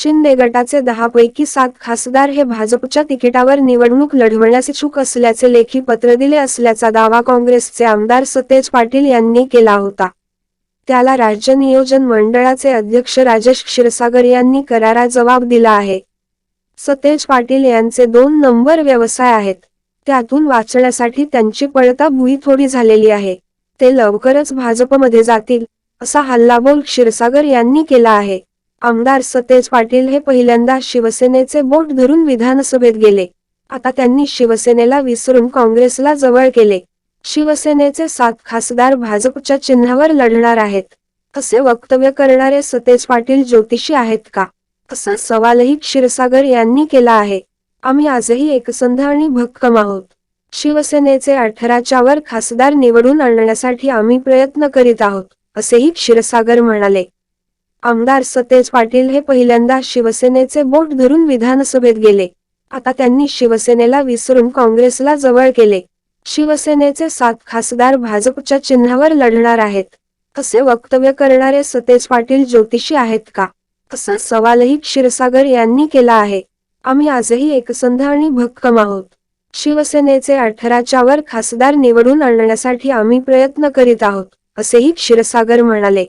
शिंदे गटाचे दहा पैकी सात खासदार हे भाजपच्या तिकिटावर निवडणूक लढवण्यास इच्छुक असल्याचे लेखी पत्र दिले असल्याचा दावा काँग्रेसचे आमदार सतेज पाटील यांनी केला होता. त्याला राज्य नियोजन मंडळाचे अध्यक्ष राजेश क्षीरसागर यांनी करारा जबाब दिला आहे. सतेज पाटील यांचे दोन नंबर व्यवसाय आहेत. त्यातून वाचण्यासाठी त्यांची पळता भुई थोडी झालेली आहे. ते लवकरच भाजपमध्ये जातील असा हल्लाबोल क्षीरसागर यांनी केला आहे. आमदार सतेज पाटील हे पहिल्यांदा शिवसेनेचे बोट धरून विधानसभेत गेले. आता त्यांनी शिवसेनेला विसरून काँग्रेसला जवळ केले. शिवसेनेचे सात खासदार भाजपच्या चिन्हावर लढणार आहेत. असे वक्तव्य करणारे सतेज पाटील ज्योतिषी आहेत का? असा सवालही क्षीरसागर यांनी केला आहे. आम्ही आजही एकसंध आणि भक्कम आहोत. शिवसेनेचे अठराच्या वर खासदार निवडून आणण्यासाठी आम्ही प्रयत्न करीत आहोत असेही क्षीरसागर म्हणाले. आमदार सतेज पाटील हे पहिल्यांदा शिवसेनेचे बोट धरून विधानसभेत गेले. आता त्यांनी शिवसेनेला विसरून काँग्रेसला जवळ केले. शिवसेनेचे सात खासदार भाजपच्या चिन्हावर लढणार आहेत. असे वक्तव्य करणारे सतेज पाटील ज्योतिषी आहेत का? असा सवालही क्षीरसागर यांनी केला आहे. आम्ही आजही एकसंध आणि भक्कम आहोत. शिवसेनेचे अठराच्या वर खासदार निवडून आणण्यासाठी आम्ही प्रयत्न करीत आहोत असेही क्षीरसागर म्हणाले.